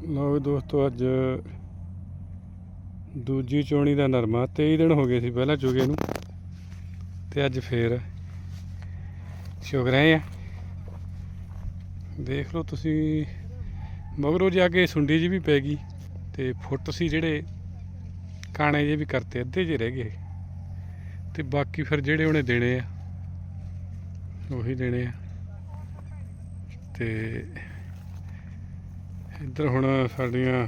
ਲਓ ਦੋਸਤੋ, ਅੱਜ ਦੂਜੀ ਚੋਣੀ ਦਾ ਨਰਮਾ 23 ਦਿਨ ਹੋ ਗਏ ਸੀ ਪਹਿਲਾਂ ਚੁਗੇ ਨੂੰ, ਤੇ ਅੱਜ ਫੇਰ ਚੁਗ ਰਹੇ ਆ। ਦੇਖ ਲਓ ਤੁਸੀਂ, ਮਗਰੋਂ ਜਾ ਕੇ ਸੁੰਡੀ ਜੀ ਵੀ ਪੈ ਗਈ, ਤੇ ਫੁੱਟ ਸੀ ਜਿਹੜੇ ਕਾਣੇ ਜੇ ਵੀ ਕਰਤੇ, ਅੱਧੇ ਜੇ ਰਹਿ ਗਏ। ਤੇ ਬਾਕੀ ਫਿਰ ਜਿਹੜੇ ਉਹਨੇ ਦੇਣੇ ਆ, ਉਹੀ ਦੇਣੇ ਆ। ਤੇ ਇੱਧਰ ਹੁਣ ਸਾਡੀਆਂ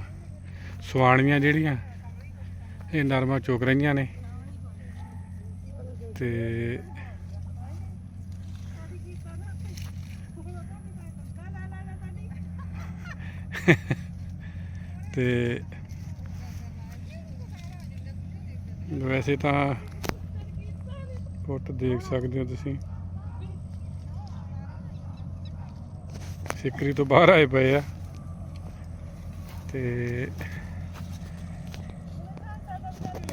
ਸਵਾਣੀਆਂ ਜਿਹੜੀਆਂ, ਇਹ ਨਰਮਾ ਚੁਗ ਰਹੀਆਂ ਨੇ। ਤੇ ਤੇ ਵੈਸੇ ਤਾਂ ਫੁੱਟ ਦੇਖ ਸਕਦੇ ਹੋ ਤੁਸੀਂ। ਸਿਕਰੀ ਤੋਂ ਬਾਹਰ ਆਏ ਪਏ ਆ। ਤੇ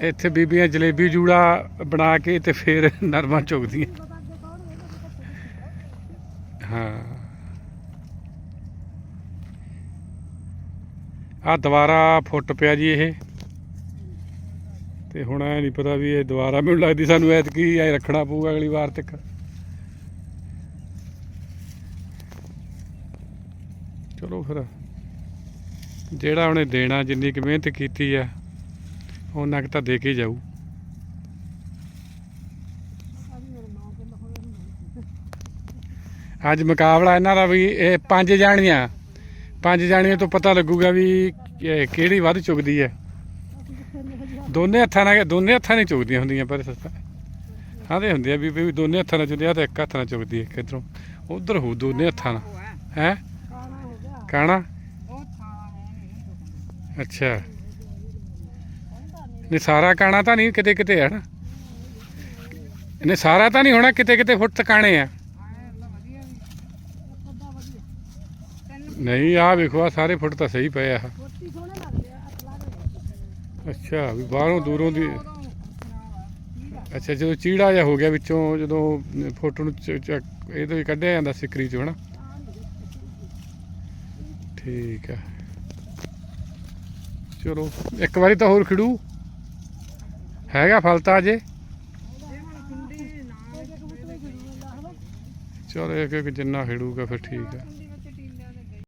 ਇੱਥੇ ਬੀਬੀਆਂ ਜਲੇਬੀ ਜੂੜਾ ਬਣਾ ਕੇ ਤੇ ਫਿਰ ਨਰਮਾ ਚੁਗਦੀਆਂ। ਹਾਂ। ਆ ਦੁਬਾਰਾ ਫੁੱਟ ਪਿਆ ਜੀ ਇਹ। ਤੇ ਹੁਣ ਐ ਨਹੀਂ ਪਤਾ ਵੀ ਇਹ ਦੁਬਾਰਾ ਮੈਨੂੰ ਲੱਗਦੀ ਸਾਨੂੰ ਐਤਕੀ ਐ ਰੱਖਣਾ ਪਊਗਾ ਅਗਲੀ ਵਾਰ ਤੱਕ। ਚਲੋ ਫਿਰ। ਜਿਹੜਾ ਉਹਨੇ ਦੇਣਾ ਜਿੰਨੀ ਕੁ ਮਿਹਨਤ ਕੀਤੀ ਆ ਉਹਨਾਂ ਕੁ ਤਾਂ ਦੇ ਕੇ ਜਾਊ। ਅੱਜ ਮੁਕਾਬਲਾ ਇਹਨਾਂ ਦਾ ਵੀ ਇਹ ਪੰਜ ਜਾਣੀਆਂ। ਪੰਜ ਜਾਣੀਆਂ ਤੋਂ ਪਤਾ ਲੱਗੂਗਾ ਵੀ ਕਿਹੜੀ ਵੱਧ ਚੁਗਦੀ ਹੈ। ਦੋਨੇ ਹੱਥਾਂ ਨਾਲ ਦੋਨੇ ਹੱਥਾਂ ਨਾਲ ਚੁਗਦੀਆਂ ਹੁੰਦੀਆਂ ਪਰ ਆਦੇ ਹੁੰਦੇ ਆ ਵੀ ਵੀ ਦੋਨੇ ਹੱਥਾਂ ਨਾਲ ਚੁਗਦੀ ਆ ਤੇ ਇੱਕ ਹੱਥ ਨਾਲ ਚੁਗਦੀ ਹੈ ਕਿਧਰੋਂ ਉਧਰ ਹੋ ਦੋਨੇ ਹੱਥਾਂ ਨਾਲ। ਹੈ? ਕਾਣਾ ਅੱਛਾ। ਨਹੀਂ, ਸਾਰਾ ਕਾਣਾ ਤਾਂ ਨਹੀਂ ਕਿਤੇ ਕਿਤੇ ਹੈ ਨਾ। ਇਹਨੇ ਸਾਰਾ ਤਾਂ ਨਹੀਂ ਹੋਣਾ, ਕਿਤੇ ਕਿਤੇ ਫੁੱਟ ਟਿਕਾਣੇ ਆ। ਨਹੀਂ ਆ ਵੇਖੋ ਆ ਸਾਰੇ ਫੁੱਟ ਤਾਂ ਸਹੀ ਪਏ ਆ। ਅੱਛਾ, ਵੀ ਬਾਹਰੋਂ ਦੂਰੋਂ ਦੀ ਅੱਛਾ, ਜਦੋਂ ਚੀੜਾ ਜਿਹਾ ਹੋ ਗਿਆ ਵਿੱਚੋਂ, ਜਦੋਂ ਫੋਟੋ ਨੂੰ ਚ- ਚ- ਇਹ ਤੋਂ ਕੱਢਿਆ ਜਾਂਦਾ ਸਿਕਰੀ ਚੋਂ, ਹਨਾ। ਠੀਕ ਆ। ਚਲੋ, ਇੱਕ ਵਾਰੀ ਤਾਂ ਹੋਰ ਖਿੜੂ। ਹੈਗਾ ਫਲ ਤਾਂ ਅਜੇ। ਚਲੋ ਇੱਕ ਇੱਕ ਜਿੰਨਾ ਖਿੜੂਗਾ ਫਿਰ ਠੀਕ ਹੈ।